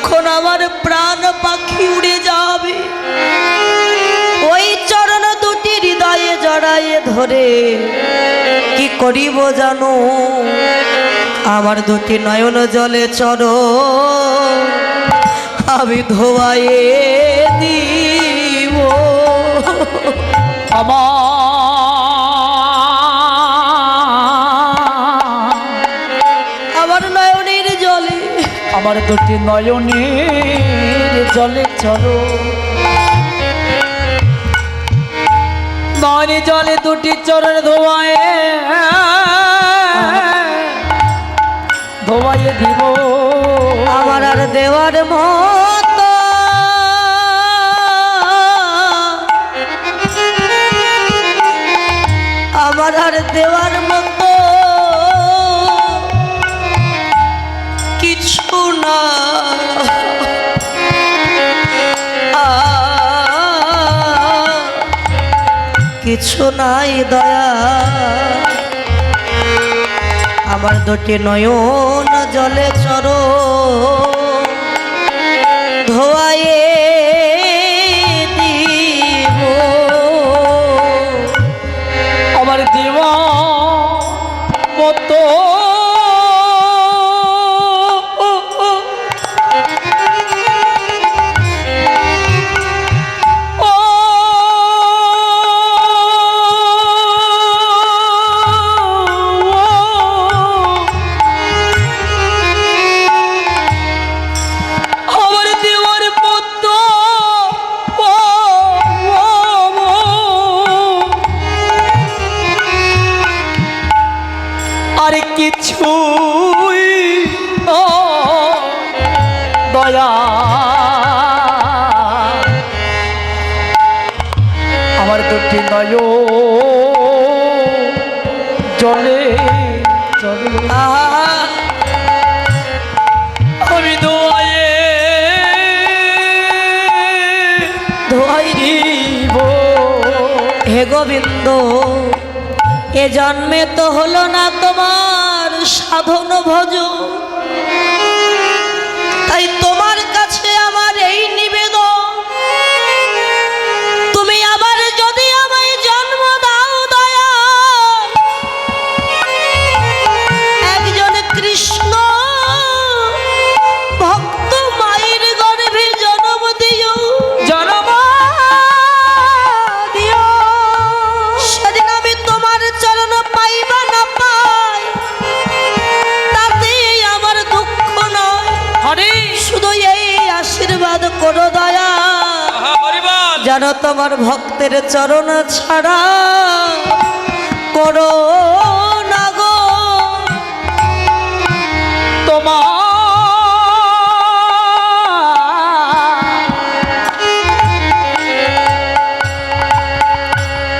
যখন আমার প্রাণ পাখি উড়ে যাবে, ওই চরণ দুটি হৃদয়ে জড়াইয়ে ধরে, কি করিব জানো? আমার দুটি নয়ন জলে চর আমি ধোয়াইয়ে দিব। আমার আমার দুটি নয়নের জলে চলো। নয়নে জলে দুটি চরণ ধোয়ায় ধোয়াইয়ে দিব। আমার আর দেওয়ার মতো আমার আর দেওয়ার মতো কিছু কিছু নাই দয়া। আমার দুটি নয়ন জলে চর দয়া। আমার দুটি নয় জলে জলে। আমি দোয়ে দিব। হে গোবিন্দ, এ জন্মে তো হলো না তোমার সাধন ভজ যেন তোমার ভক্তের চরণ ছাড়া করো না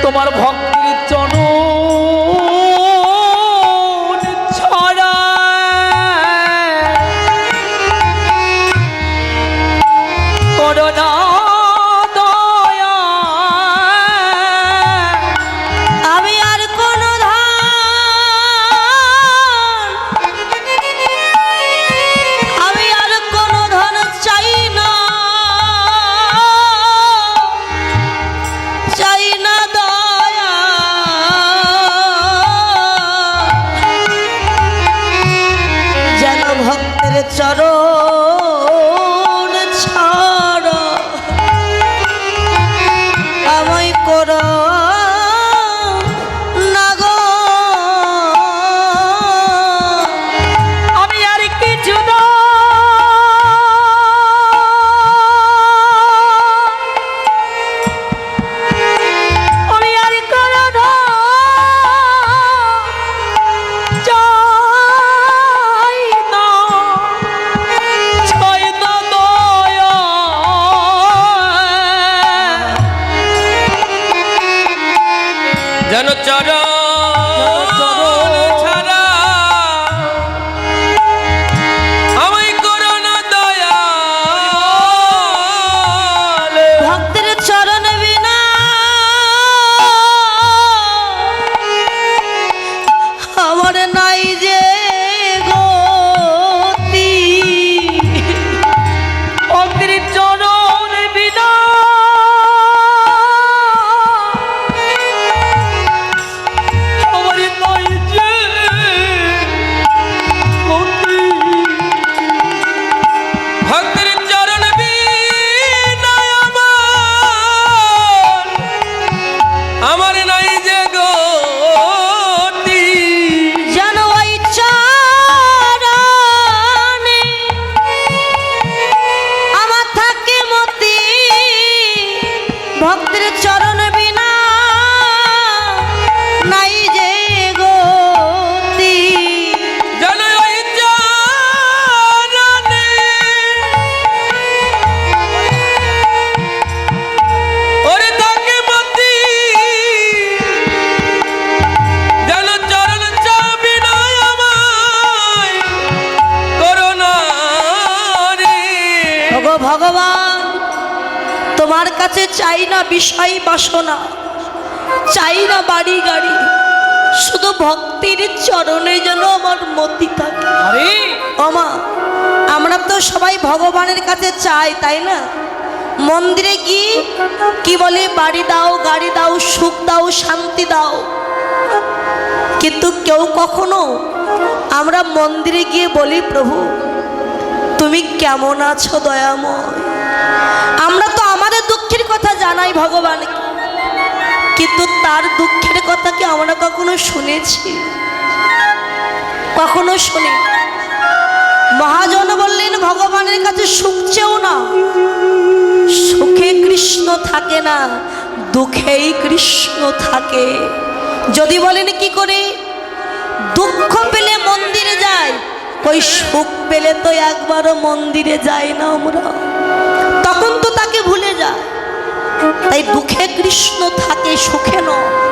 তোমার ভক্তির নাই ভক্তের চরণ বিনা নাই যে ভগবান তোমার কাছে চাই না বিষয় বাসনা চাই না বাড়ি গাড়ি শুধু ভক্তির চরণে যেন আমার মতি থাকে। ওমা আমরা তো সবাই ভগবানের কাছে চাই তাই না? মন্দিরে গিয়ে কি বলে বাড়ি দাও গাড়ি দাও সুখ দাও শান্তি দাও। কিন্তু কেউ কখনো আমরা মন্দিরে গিয়ে বলি প্রভু তুমি কেমন আছো দয়াময়? আমরা তো কথা জানাই ভগবানকে কিন্তু তার দুঃখের কথা কি আমরা কখনো শুনেছি? কখনো শুনি। মহাজন বললেন, ভগবানের কাছে সুখ চেও না। সুখে কৃষ্ণ থাকে না, দুঃখেই কৃষ্ণ থাকে। যদি বলেন কি করে? দুঃখ পেলে মন্দিরে যায় ওই সুখ পেলে তো একবারও মন্দিরে যায় না আমরা। তখন তো তাকে ভুলে যায়। তাই দুঃখে কৃষ্ণ থাকে সুখে নয়।